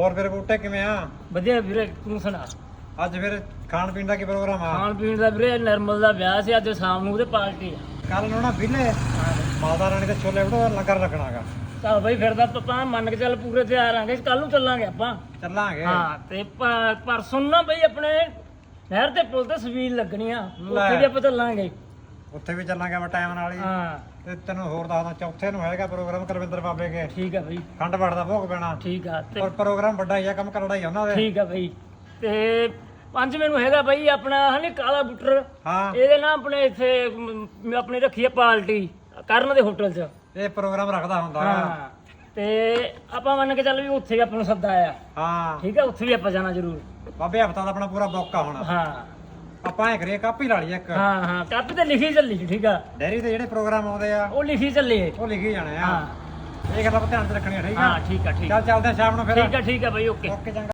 ਹੋਰ ਫਿਰ ਬੂਟੇ ਕਿਵੇਂ ਆ? ਵਧੀਆ ਵੀਰੇ ਤੂੰ ਸੁਣਾ। ਅੱਜ ਫਿਰ ਖਾਣ ਪੀਣ ਦਾ ਕੀ ਪ੍ਰੋਗਰਾਮ ਆ? ਖਾਣ ਪੀਣ ਦਾ ਵੀਰੇ ਨਿਰਮਲ ਦਾ ਵਿਆਹ ਸੀ ਅੱਜ ਸ਼ਾਮ ਨੂੰ ਉਹਦੇ ਪਾਰਟੀ ਆ। ਕੱਲ ਨੂੰ ਨਾ ਵਿਲੇ ਮਾਤਾ ਰਾਣੀ ਦੇ ਛੋਲੇ ਵੜੋ ਲੰਗਰ ਲੱਗਣਾਗਾ ਚੱਲ ਬਈ ਫਿਰ ਤਾਂ ਆਪਾਂ ਮੰਨ ਕੇ ਚੱਲ ਪੂਰੇ ਤਿਆਰ ਆਂਗੇ ਕੱਲ ਨੂੰ ਚੱਲਾਂਗੇ ਆਪਾਂ। ਚੱਲਾਂਗੇ। ਹਾਂ ਤੇ ਪ- ਪਰਸੋਂ ਨੂੰ ਨਾ ਬਈ ਆਪਣੇ ਨਹਿਰ ਦੇ ਪੁਲ ਤੇ ਸਵੀਲ ਲੱਗਣੀ ਆ। ਉੱਥੇ ਵੀ ਆਪਾਂ ਚੱਲਾਂਗੇ। ਉੱਥੇ ਵੀ ਚੱਲਾਂਗੇ ਮੈਂ ਟਾਈਮ ਨਾਲ ਹੀ। ਹਾਂ। ਤੇ ਤੈਨੂੰ ਹੋਰ ਦੱਸਦਾ ਚੌਥੇ ਨੂੰ ਹੈਗਾ ਪ੍ਰੋਗਰਾਮ ਕਰਵਿੰਦਰ ਬਾਬੇ ਕੇ। ਠੀਕ ਆ ਬਈ। ਖੰਡ ਪਾਠ ਦਾ ਭੋਗ ਪੈਣਾ। ਠੀਕ ਆ ਤੇ ਔਰ ਪ੍ਰੋਗਰਾਮ ਵੱਡਾ ਹੀ ਆ ਕੰਮ ਕਰੜਾ ਹੀ ਆ ਉਹਨਾਂ ਦੇ। ਠੀਕ ਆ ਬਈ। ਤੇ ਪੰਜਵੇਂ ਨੂੰ ਹੈਗਾ ਬਈ ਆਪਣਾ ਹਨੀ ਕਾਲਾ ਬੁੱਟਰ। ਹਾਂ। ਇਹਦੇ ਨਾਲ ਆਪਣੇ ਇੱਥੇ ਮ, ਆਪਣੀ ਰੱਖੀ ਆ ਪਾਰਟੀ ਕਰਨ ਦੇ ਹੋਟਲ 'ਚ। ਇਹ ਪ੍ਰੋਗਰਾਮ ਰੱਖਦਾ ਹੁੰਦਾ। ਹਾਂ। ਤੇ ਆਪਾਂ ਮੰਨ ਕੇ ਚੱਲ ਵੀ ਉੱਥੇ ਵੀ ਆਪਾਂ ਨੂੰ ਸੱਦਾ ਆ। ਹਾਂ। ਠੀਕ ਆ ਉੱਥੇ ਵੀ ਆਪਾਂ ਜਾਣਾ ਜ਼ਰੂਰ। ਬਾਬੇ ਹਫਤਾ ਦਾ ਆਪਣਾ ਪੂਰਾ ਬੌਕਾ ਹੋਣਾ। ਹਾਂ। ਆਪਾਂ ਐ ਕਰੀਏ ਕਾਪੀ ਲਾ ਲਈਏ ਇੱਕ। ਹਾਂ ਹਾਂ ਕਾਪੀ ਤੇ ਲਿਖੀ ਚੱਲੀ ਠੀਕ ਆ। ਡੈਰੀ ਤੇ ਜਿਹੜੇ ਪ੍ਰੋਗਰਾਮ ਆਉਂਦੇ ਆ ਉਹ ਲਿਖੀ ਚੱਲੀ ਉਹ ਲਿਖੀ ਜਾਣੇ ਆ। ਹਾਂ। ਇਹ ਗੱਲ ਆਪਾਂ ਧਿਆਨ ਚ ਰੱਖਣੀ ਆ ਠੀਕ ਆ? ਹਾਂ ਠੀਕ ਆ ਠੀਕ ਚੱਲ ਚੱਲਦੇ ਆ ਸ਼ਾਮ ਨੂੰ ਫਿਰ। ਠੀਕ ਆ ਠੀਕ ਆ ਬਈ ਓਕੇ। ਓਕੇ ਚੰਗਾ।